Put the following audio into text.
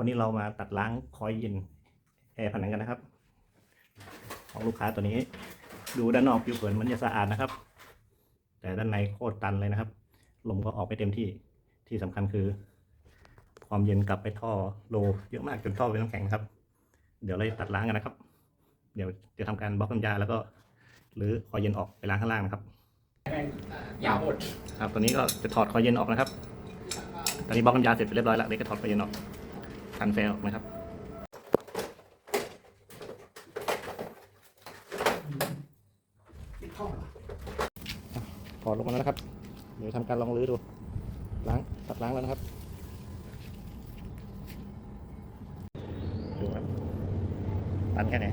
วันนี้เรามาตัดล้างคอยล์เย็นแอร์ผนังกันนะครับ ของลูกค้าตัวนี้ ดูด้านนอกผิวเผินมันจะสะอาดนะครับ แต่ด้านในโคตรตันเลยนะครับ ลมก็ออกไม่เต็มที่ที่สำคัญคือ ความเย็นกลับไปท่อโลเยอะมากจนท่อเป็นน้ำแข็งนะครับ เดี๋ยวเราจะตัดล้างกันนะครับ เดี๋ยวจะทำการบล็อกน้ำยาแล้วก็ หรือคอยล์เย็นออกไปล้างข้างล่างนะครับยาวหมดครับตอนนี้ก็จะถอดคอยล์เย็นออกนะครับ ตอนนี้บล็อกน้ำยาเสร็จไปเรียบร้อยแล้วเดี๋ยวก็ถอดคอยล์เย็นออก คันแฟลออกนะครับปอดลงมาแล้วนะครับ เดี๋ยวทำการลองรื้อดู ล้าง ตัดล้างแล้วนะครับดูครับตันแค่ไหน